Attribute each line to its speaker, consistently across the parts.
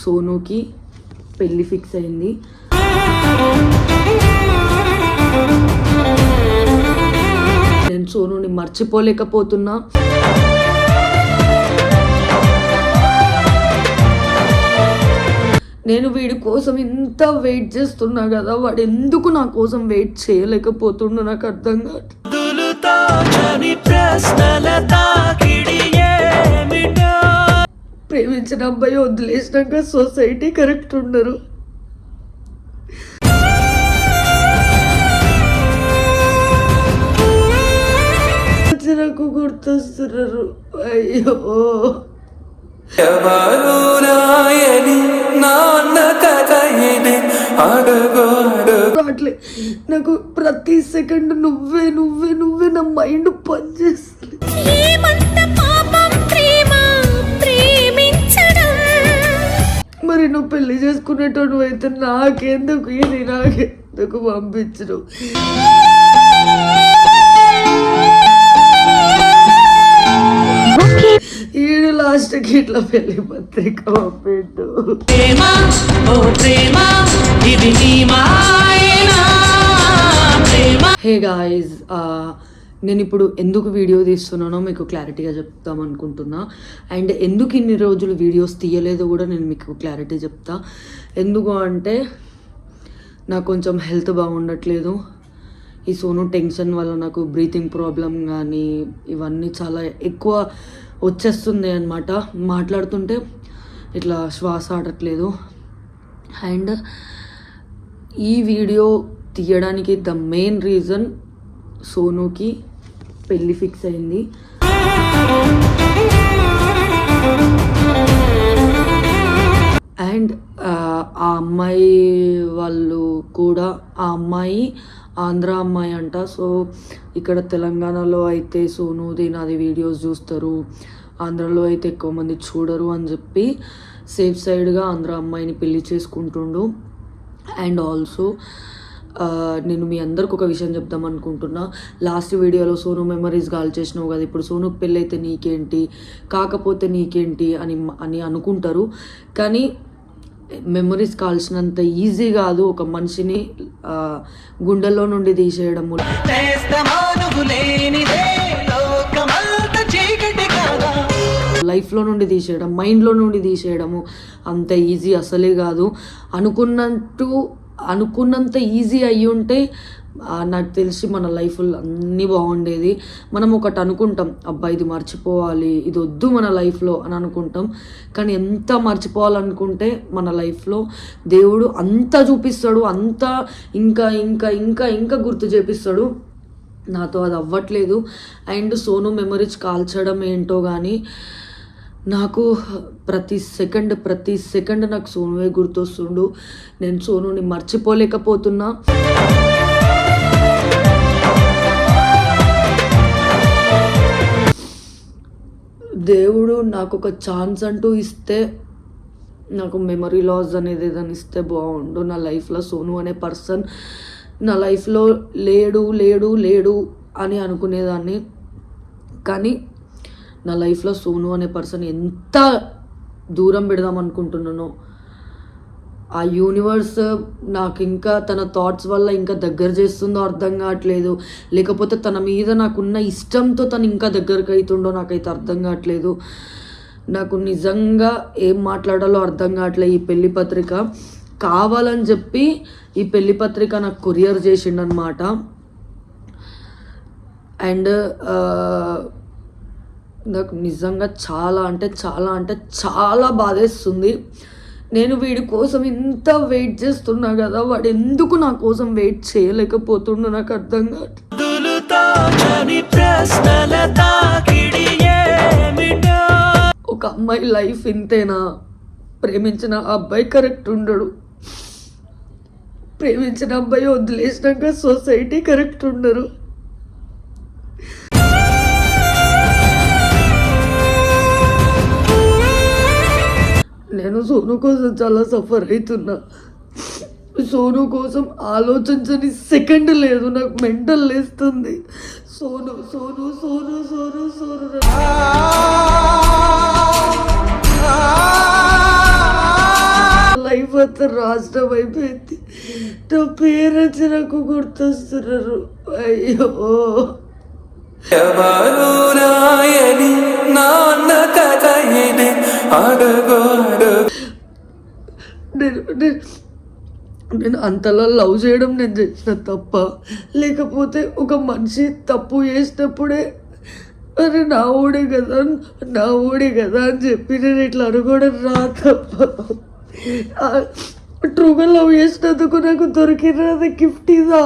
Speaker 1: సోనూకి పెళ్ళి ఫిక్స్ అయింది. నేను సోనూని మర్చిపోలేకపోతున్నా. నేను వీడి కోసం ఇంత వెయిట్ చేస్తున్నా కదా వాడు ఎందుకు నా కోసం వెయిట్ చేయలేకపోతుండో నాకు అర్థం కాదు ప్రేమించిన అబ్బాయి వదిలేసినాక సొసైటీ కరెక్ట్ ఉండరు. నాకు గుర్తొస్తున్నారు. అయ్యో.
Speaker 2: ఎవరు రాయని నాన్న కథయిని అడుగు అడుగు
Speaker 1: అట్లే నాకు ప్రతి సెకండ్ నువ్వే నువ్వే నువ్వే నా మైండ్ పనిచేస్తుంది. మరి నువ్వు పెళ్ళి చేసుకునేటోడు అయితే నాకెందుకు? ఇది నాకెందుకు పంపించడు ఈడు లాస్ట్కి ఇట్లా పెళ్ళి పత్రిక పంపిండు.
Speaker 3: ప్రేమ ఓ ప్రేమ ఇది నీ మాయనా? ప్రేమ.
Speaker 1: హే గాయస్ నేను ఇప్పుడు ఎందుకు వీడియో తీస్తున్నానో మీకు క్లారిటీగా చెప్తాం అనుకుంటున్నా. అండ్ ఎందుకు ఇన్ని రోజులు వీడియోస్ తీయలేదో కూడా నేను మీకు క్లారిటీ చెప్తా. ఎందుకు అంటే నాకు కొంచెం హెల్త్ బాగుండట్లేదు. ఈ సోను టెన్షన్ వల్ల నాకు బ్రీతింగ్ ప్రాబ్లం కానీ ఇవన్నీ చాలా ఎక్కువ వచ్చేస్తుంది అనమాట మాట్లాడుతుంటే ఇట్లా శ్వాస ఆడట్లేదు. అండ్ ఈ వీడియో తీయడానికి ద మెయిన్ రీజన్ సోనుకి పెళ్ళి ఫిక్స్ అయింది. అండ్ ఆ అమ్మాయి వాళ్ళు కూడా ఆ అమ్మాయి ఆంధ్ర అమ్మాయి అంట. సో ఇక్కడ తెలంగాణలో అయితే సోనూది నాది వీడియోస్ చూస్తారు. ఆంధ్రలో అయితే ఎక్కువ మంది చూడరు అని చెప్పి సేఫ్ సైడ్గా ఆంధ్ర అమ్మాయిని పెళ్ళి చేసుకుంటుండు. అండ్ ఆల్సో నేను మీ అందరికి ఒక విషయం చెప్దాం అనుకుంటున్నా. లాస్ట్ వీడియోలో సోను మెమరీస్ గాల్ చేసినావు కదా ఇప్పుడు సోనుకు పెళ్ళైతే నీకేంటి కాకపోతే నీకేంటి అని అని అనుకుంటారు. కానీ మెమరీస్ కాల్సినంత ఈజీ కాదు ఒక మనిషిని గుండెల్లో నుండి తీసేయడము లైఫ్లో నుండి తీసేయడం మైండ్లో నుండి తీసేయడము అంత ఈజీ అసలే కాదు. అనుకున్నట్టు అనుకున్నంత ఈజీ అయ్యి ఉంటే నాకు తెలిసి మన లైఫ్లో అన్నీ బాగుండేది. మనం ఒకటి అనుకుంటాం అబ్బా ఇది మర్చిపోవాలి ఇది వద్దు మన లైఫ్లో అని అనుకుంటాం. కానీ ఎంత మర్చిపోవాలనుకుంటే మన లైఫ్లో దేవుడు అంత చూపిస్తాడు అంత ఇంకా ఇంకా ఇంకా ఇంకా గుర్తు చేపిస్తాడు. నాతో అది అవ్వట్లేదు. అండ్ సోను మెమరీస్ కాల్చడం ఏంటో కానీ నాకు ప్రతి సెకండ్ ప్రతి సెకండ్ నాకు సోనువే గుర్తొస్తుండు. నేను సోనుని మర్చిపోలేకపోతున్నా. దేవుడు నాకు ఒక ఛాన్స్ అంటూ ఇస్తే నాకు మెమరీ లాస్ అనేది ఏదైనా ఇస్తే బాగుండు. నా లైఫ్లో సోను అనే పర్సన్ నా లైఫ్లో లేడు లేడు లేడు అని అనుకునేదాన్ని. కానీ నా లైఫ్లో సోను అనే పర్సన్ ఎంత దూరం పెడదాం అనుకుంటున్నానో ఆ యూనివర్స్ నాకు ఇంకా తన థాట్స్ వల్ల ఇంకా దగ్గర చేస్తుందో అర్థం కావట్లేదు. లేకపోతే తన మీద నాకున్న ఇష్టంతో తను ఇంకా దగ్గరకు అవుతుండో నాకైతే అర్థం కావట్లేదు. నాకు నిజంగా ఏం మాట్లాడాలో అర్థం కావట్లేదు ఈ పెళ్ళి పత్రిక. కావాలని చెప్పి ఈ పెళ్ళి పత్రిక నాకు కొరియర్ చేసిండనమాట అండ్ నాకు నిజంగా చాలా అంటే చాలా అంటే చాలా బాధేస్తుంది. నేను వీడి కోసం ఇంత వెయిట్ చేస్తున్నా కదా వాడు ఎందుకు నా కోసం వెయిట్ చేయలేకపోతుండో నాకు అర్థం కాదు ఒక అమ్మాయి లైఫ్ ఇంతేనా? ప్రేమించిన అబ్బాయి కరెక్ట్ ఉండడు. ప్రేమించిన అబ్బాయి వదిలేసినాక సొసైటీ కరెక్ట్ ఉండరు. నేను సోను కోసం చాలా సఫర్ అవుతున్నా. సోను కోసం ఆలోచించని సెకండ్ లేదు నాకు మెంటల్ లేస్తుంది. సోను సోను సోను సోను సోను మొత్తం రాష్ట్రం అయిపోయింది. నా పేరెంట్స్ నాకు గుర్తొస్తున్నారు. అయ్యో.
Speaker 2: ఎవరు నాయని నాన్న కథ
Speaker 1: నేను నేను నేను అంతలా లవ్ చేయడం నేను చేసిన తప్ప లేకపోతే ఒక మనిషి తప్పు చేసినప్పుడే అరే నా ఊడే కదా నా ఊడే కదా అని చెప్పి నేను ఇట్లా అనుకోవడం రా తప్ప. ట్రూగా లవ్ చేసినందుకు నాకు దొరికినది గిఫ్ట్ ఇదా?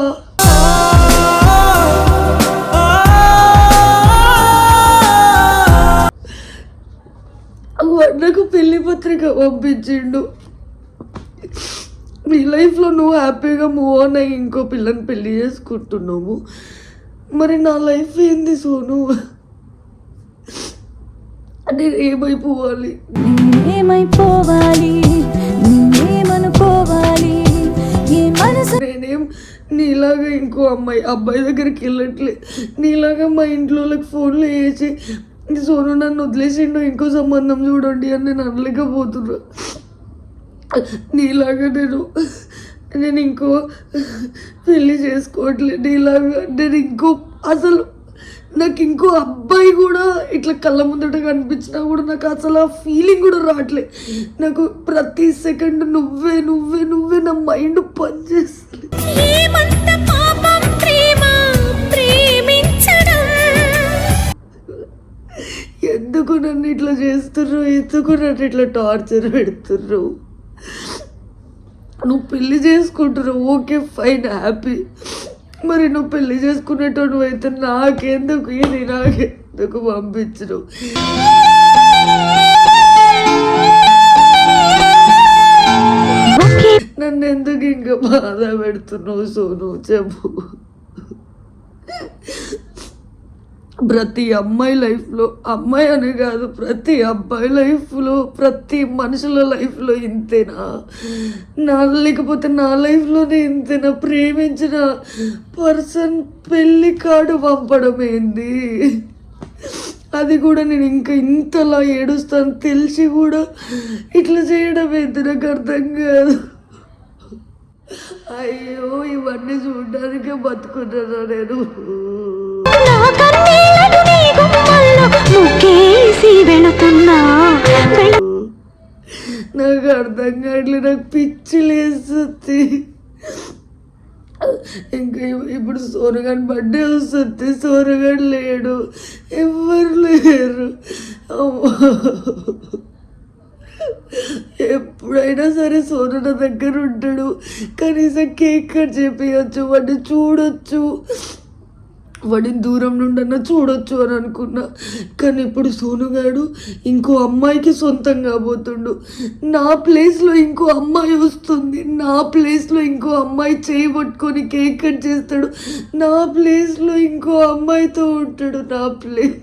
Speaker 1: నాకు పెళ్ళి పత్రిక పంపించిండు. నీ లైఫ్లో నువ్వు హ్యాపీగా మూవ్ ఆన్ అయ్యి ఇంకో పిల్లని పెళ్ళి చేసుకుంటున్నావు. మరి నా లైఫ్ ఏంది సోను? నేను ఏమైపోవాలి
Speaker 4: ఏమైపోవాలి ఏమనుకోవాలి
Speaker 1: నేనేం నీలాగా ఇంకో అమ్మాయి అబ్బాయి దగ్గరికి వెళ్ళట్లే. నీలాగా మా ఇంట్లో వాళ్ళకి ఫోన్లు వేసి సోను నన్ను వదిలేసిండు ఇంకో సంబంధం చూడండి అని నేను అనలేకపోతున్నా. నీలాగా నేను నేను ఇంకో పెళ్ళి చేసుకోవట్లేదు నీలాగా నేను ఇంకో అసలు నాకు ఇంకో అబ్బాయి కూడా ఇట్లా కళ్ళ ముందట కనిపించినా కూడా నాకు అసలు ఆ ఫీలింగ్ కూడా రావట్లే. నాకు ప్రతి సెకండ్ నువ్వే నువ్వే నువ్వే నా మైండ్ పనిచేస్తుంది చేస్తుర్రు? ఎందుకు నన్ను ఇట్లా టార్చర్ పెడుతుర్రు? నువ్వు పెళ్ళి చేసుకుంటున్నావు ఓకే ఫైన్ హ్యాపీ. మరి నువ్వు పెళ్ళి చేసుకునేటోడు అయితే నాకెందుకు? ఇది నాకెందుకు పంపించరు? నన్ను ఎందుకు ఇంకా బాధ పెడుతున్నావు సోను? చెప్పు. ప్రతి అమ్మాయి లైఫ్లో అమ్మాయి అనే కాదు ప్రతి అబ్బాయి లైఫ్లో ప్రతి మనుషుల లైఫ్లో ఇంతేనా? నా లేకపోతే నా లైఫ్లోనే ఇంతేనా? ప్రేమించిన పర్సన్ పెళ్ళి కాడు పంపడం ఏంది? అది కూడా నేను ఇంకా ఇంతలా ఏడుస్తాను. తెలిసి కూడా ఇట్లా చేయడం ఏంది? నాకు అర్థం కాదు. అయ్యో ఇవన్నీ చూడడానికే బతుకున్నాను నేను? నాకు అర్థం కావట్లేదు నాకు పిచ్చి లేస్తుంది ఇంకా ఇప్పుడు సోరగాన్ బర్త్డే వస్తుంది సోరగాడు లేడు. ఎవరు లేరు. ఎప్పుడైనా సరే సోను నా దగ్గర ఉంటాడు. కనీసం కేక్ కట్ చేపించచ్చు వాడిని చూడొచ్చు. వాడిని దూరం నుండి అన్నా చూడొచ్చు అని అనుకున్నా. కానీ ఇప్పుడు సోనుగాడు ఇంకో అమ్మాయికి సొంతం కాబోతుండు నా ప్లేస్లో ఇంకో అమ్మాయి వస్తుంది. నా ప్లేస్లో ఇంకో అమ్మాయి చేయి పట్టుకొని కేక్ కట్ చేస్తాడు. నా ప్లేస్లో ఇంకో అమ్మాయితో ఉంటాడు నా ప్లేస్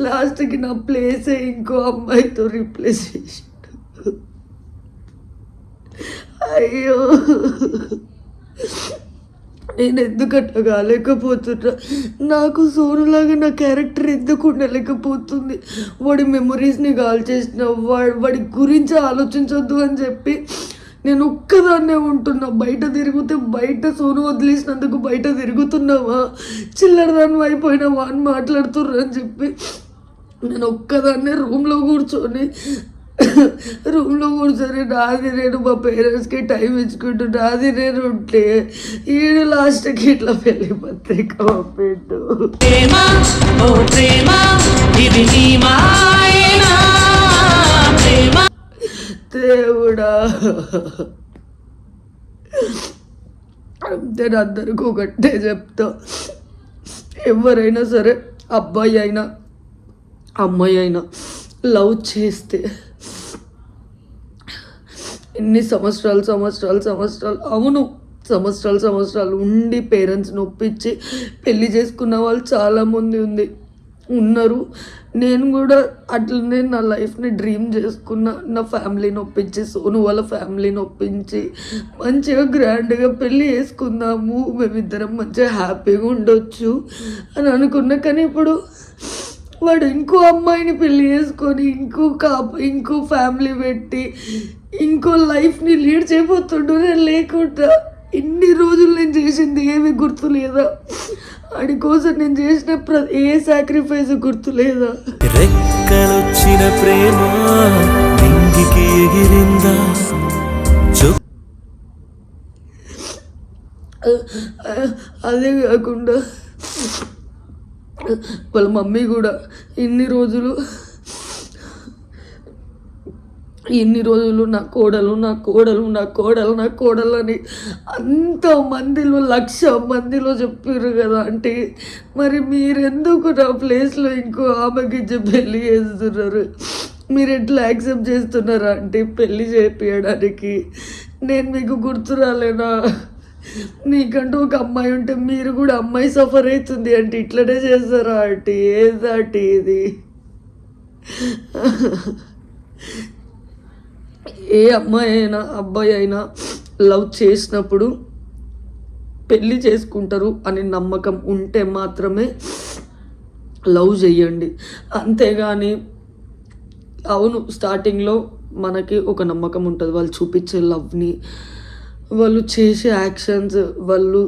Speaker 1: లాస్ట్కి నా ప్లేసే ఇంకో అమ్మాయితో రీప్లేస్ చేసి అయ్యో. నేను ఎందుకు కాలేకపోతున్నా నాకు సోనులాగా నా క్యారెక్టర్ ఎందుకు ఉండలేకపోతుంది? వాడి మెమొరీస్ని కాల్ చేసిన వాడి వాడి గురించి ఆలోచించొద్దు అని చెప్పి నేను ఒక్కదాన్నే ఉంటున్నా. బయట తిరిగితే బయట సోను వదిలేసినందుకు బయట తిరుగుతున్నావా? చిల్లరదాన్ని అయిపోయినావా అని మాట్లాడుతుర్రు అని చెప్పి నేను ఒక్కదాన్నే రూమ్లో కూర్చొని రూమ్లో కూర్చొని నాది నేను మా పేరెంట్స్కి టైం ఇచ్చుకుంటూ నాది నేను ఉంటే ఈడు లాస్ట్కి ఇట్లా పెళ్ళి పత్రిక పంపిండు. దేవుడా. నేను అందరికి ఒకటే చెప్తా. ఎవరైనా సరే అబ్బాయి అయినా అమ్మాయి అయినా లవ్ చేస్తే ఎన్ని సంవత్సరాలు సంవత్సరాలు సంవత్సరాలు అవును సంవత్సరాలు సంవత్సరాలు ఉండి పేరెంట్స్ నొప్పించి పెళ్ళి చేసుకున్న వాళ్ళు చాలామంది ఉంది. ఉన్నారు. నేను కూడా అట్లనే నా లైఫ్ని డ్రీమ్ చేసుకున్న నా ఫ్యామిలీని ఒప్పించి సోను వాళ్ళ ఫ్యామిలీని ఒప్పించి మంచిగా గ్రాండ్గా పెళ్ళి చేసుకుందాము. మేమిద్దరం మంచిగా హ్యాపీగా ఉండొచ్చు అని అనుకున్నా. కానీ ఇప్పుడు వాడు ఇంకో అమ్మాయిని పెళ్ళి చేసుకొని ఇంకో కాప ఇంకో ఫ్యామిలీ పెట్టి ఇంకో లైఫ్ని లీడ్ చేయబోతుండు. నేను లేకుండా ఇన్ని రోజులు నేను చేసింది ఏమి గుర్తు లేదా వాడి కోసం నేను చేసిన ప్ర ఏ సాక్రిఫైస్ గుర్తు లేదా
Speaker 2: రెక్కలొచ్చిన ప్రేమ నింగికి ఎగిరిందా?
Speaker 1: అదే కాకుండా వాళ్ళ మమ్మీ కూడా ఇన్ని రోజులు ఇన్ని రోజులు నా కోడలు నా కోడలు నా కోడలు నా కోడలు అని అంత మందిలో లక్ష మందిలో చెప్పారు కదా అంటే మరి మీరెందుకు నా ప్లేస్లో ఇంకో ఆమెకి పెళ్ళి చేస్తున్నారు? మీరు ఎట్లా యాక్సెప్ట్ చేస్తున్నారా అంటే పెళ్ళి చేపించడానికి నేను మీకు గుర్తు రాలేనా? నీకంటూ ఒక అమ్మాయి ఉంటే మీరు కూడా అమ్మాయి సఫర్ అవుతుంది అంటే ఇట్లనే చేస్తారా ఆటి? ఏదాటి ఇది? ఏ అమ్మాయి అయినా అబ్బాయి అయినా లవ్ చేసినప్పుడు పెళ్ళి చేసుకుంటారు అని నమ్మకం ఉంటే మాత్రమే లవ్ చేయండి. అంతేగాని అవును స్టార్టింగ్లో మనకి ఒక నమ్మకం ఉంటుంది. వాళ్ళు చూపించే లవ్ని వాళ్ళు చేసే యాక్షన్స్ వాళ్ళు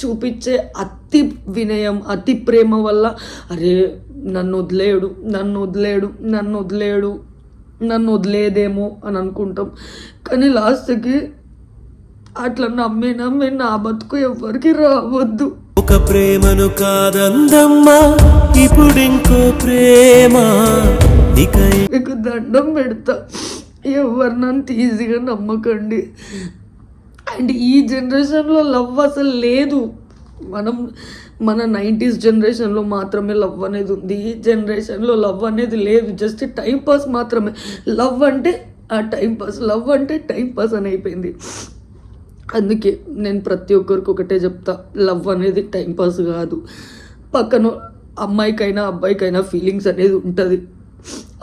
Speaker 1: చూపించే అతి వినయం అతి ప్రేమ వల్ల అరే నన్ను వదిలేడు నన్ను వదిలేడు నన్ను వదిలేడు నన్ను వదిలేదేమో అని అనుకుంటాం. కానీ లాస్ట్కి అట్లా నమ్మి నమ్మి నా బతుకు ఎవరికి రావద్దు.
Speaker 2: ఒక ప్రేమను కాదందమ్మా ఇప్పుడింకో ప్రేమ. ఇక
Speaker 1: మీకు దండం పెడతా. ఎవరినంత ఈజీగా నమ్మకండి. అండ్ ఈ జనరేషన్లో లవ్ అసలు లేదు. మనం మన నైంటీస్ జనరేషన్లో మాత్రమే లవ్ అనేది ఉంది. ఈ జనరేషన్లో లవ్ అనేది లేదు. జస్ట్ టైం పాస్ మాత్రమే. లవ్ అంటే ఆ టైం పాస్ లవ్ అంటే టైం పాస్ అని అయిపోయింది. అందుకే నేను ప్రతి ఒక్కరికి ఒకటే చెప్తా. లవ్ అనేది టైం పాస్ కాదు. పక్కన అమ్మాయికైనా అబ్బాయికైనా ఫీలింగ్స్ అనేది ఉంటుంది.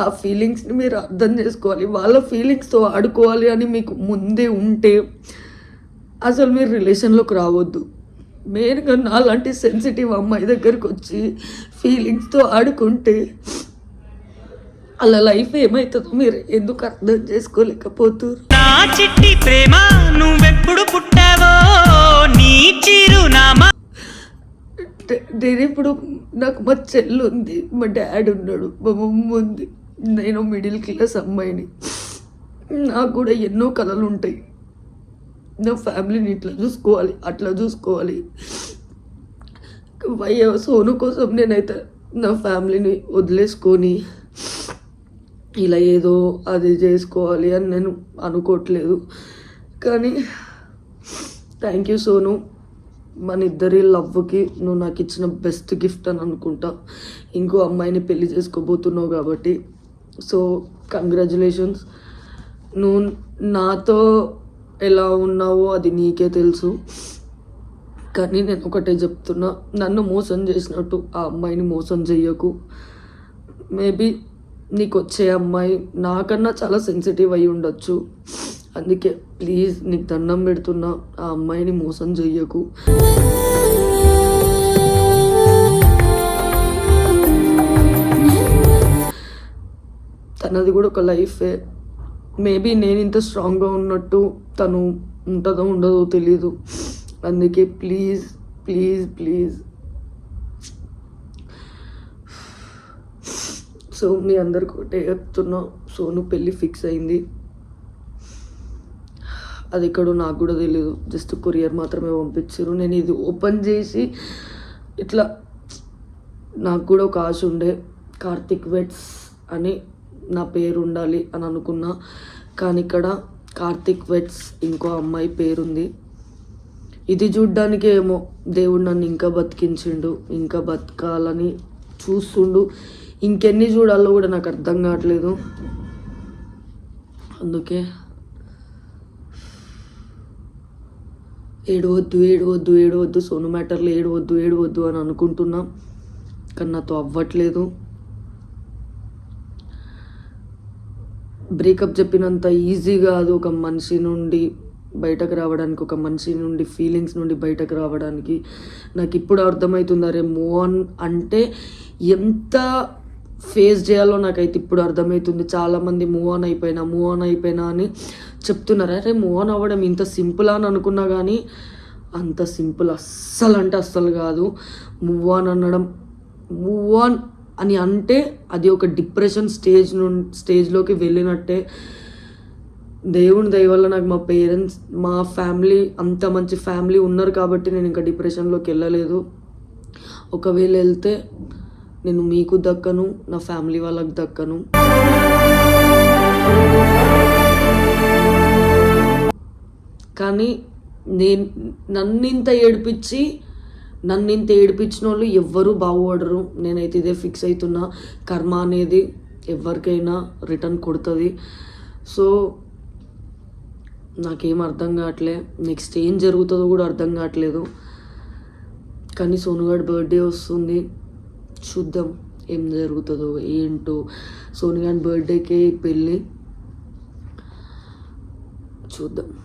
Speaker 1: ఆ ఫీలింగ్స్ని మీరు అర్థం చేసుకోవాలి. వాళ్ళ ఫీలింగ్స్తో ఆడుకోవాలి అని మీకు ముందే ఉంటే అసలు మీరు రిలేషన్లోకి రావద్దు. మెయిన్గా నాలాంటి సెన్సిటివ్ అమ్మాయి దగ్గరికి వచ్చి ఫీలింగ్స్తో ఆడుకుంటే అలా లైఫ్ ఏమవుతుందో మీరు ఎందుకు అర్థం చేసుకోలేకపోతున్నారు
Speaker 3: నా చిట్టి ప్రేమ నువ్వెప్పుడు పుట్టావో నీ చిరునామా?
Speaker 1: నేను ఇప్పుడు నాకు మా చెల్లు ఉంది మా డాడీ ఉన్నాడు మా మమ్మ ఉంది. నేను మిడిల్ క్లాస్ అమ్మాయిని. నాకు కూడా ఎన్నో కళలు ఉంటాయి నా ఫ్యామిలీని ఇట్లా చూసుకోవాలి అట్లా చూసుకోవాలి. వై సోను కోసం నేనైతే నా ఫ్యామిలీని వదిలేసుకొని ఇలా ఏదో అది చేసుకోవాలి అని నేను అనుకోవట్లేదు. కానీ థ్యాంక్ యూ సోను. మన ఇద్దరి లవ్కి నువ్వు నాకు ఇచ్చిన బెస్ట్ గిఫ్ట్ అని అనుకుంటా. ఇంకో అమ్మాయిని పెళ్ళి చేసుకోబోతున్నావు కాబట్టి. సో కంగ్రాచులేషన్స్ నువ్వు నాతో ఎలా ఉన్నావో అది నీకే తెలుసు. కానీ నేను ఒకటే చెప్తున్నా నన్ను మోసం చేసినట్టు ఆ అమ్మాయిని మోసం చేయకు మేబీ నీకు వచ్చే అమ్మాయి నాకన్నా చాలా సెన్సిటివ్ అయి ఉండొచ్చు. అందుకే ప్లీజ్ నీకు దండం పెడుతున్నా ఆ అమ్మాయిని మోసం చెయ్యకు. తనది కూడా ఒక లైఫే. మేబీ నేను ఇంత స్ట్రాంగ్గా ఉన్నట్టు తను ఉంటుందో ఉండదో తెలీదు. అందుకే ప్లీజ్ ప్లీజ్ ప్లీజ్. సో మీ అందరికి ఒకటే చెప్తున్నా సోను పెళ్ళి ఫిక్స్ అయింది. అది ఎక్కడో నాకు కూడా తెలియదు జస్ట్ కొరియర్ మాత్రమే పంపించారు. నేను ఇది ఓపెన్ చేసి ఇట్లా నాకు కూడా ఒక ఆశ ఉండే. కార్తిక్ వెట్స్ అని నా పేరు ఉండాలి అని అనుకున్నా. కానీ ఇక్కడ కార్తిక్ వెట్స్ ఇంకో అమ్మాయి పేరుంది. ఇది చూడ్డానికి ఏమో దేవుడు నన్ను ఇంకా బతికించిండు ఇంకా బతకాలని చూస్తుండు. ఇంకెన్ని చూడాలో కూడా నాకు అర్థం కావట్లేదు. అందుకే ఏడవద్దు ఏడవద్దు ఏడవద్దు సోను మ్యాటర్లు ఏడవద్దు ఏడవద్దు అని అనుకుంటున్నాం. కానీ నాతో అవ్వట్లేదు. బ్రేకప్ చెప్పినంత ఈజీ కాదు ఒక మనిషి నుండి బయటకు రావడానికి ఒక మనిషి నుండి ఫీలింగ్స్ నుండి బయటకు రావడానికి. నాకు ఇప్పుడు అర్థమవుతుంది అరే మూవ్ ఆన్ అంటే ఎంత ఫేస్ చేయాలో నాకైతే ఇప్పుడు అర్థమవుతుంది చాలామంది మూవ్ ఆన్ అయిపోయినా మూవ్ ఆన్ అయిపోయినా అని చెప్తున్నారు. అరే మూవ్ ఆన్ అవ్వడం ఇంత సింపుల్ అని అనుకున్నా కానీ అంత సింపుల్ అస్సలు అంటే అస్సలు కాదు. మూవ్ ఆన్ అనడం మూవ్ ఆన్ అని అంటే అది ఒక డిప్రెషన్ స్టేజ్ నుండి స్టేజ్లోకి వెళ్ళినట్టే. దేవుని దయ వల్ల నాకు మా పేరెంట్స్ మా ఫ్యామిలీ అంత మంచి ఫ్యామిలీ ఉన్నారు కాబట్టి నేను ఇంకా డిప్రెషన్లోకి వెళ్ళలేదు. ఒకవేళ వెళ్తే నేను మీకు దక్కను నా ఫ్యామిలీ వాళ్ళకి దక్కను. కానీ నేను నన్ను ఇంత ఏడిపించి నన్ను ఇంత ఏడిపించిన వాళ్ళు ఎవ్వరూ బాగుపడరు. నేనైతే ఇదే ఫిక్స్ అవుతున్నా కర్మ అనేది ఎవరికైనా రిటర్న్ కొడుతుంది. సో నాకేం అర్థం కావట్లే. నెక్స్ట్ ఏం జరుగుతుందో కూడా అర్థం కావట్లేదు. కానీ సోనుగాడి బర్త్డే వస్తుంది. చూద్దాం ఏం జరుగుతుందో ఏంటో. సోనుగాడి బర్త్డేకి పెళ్ళి. చూద్దాం.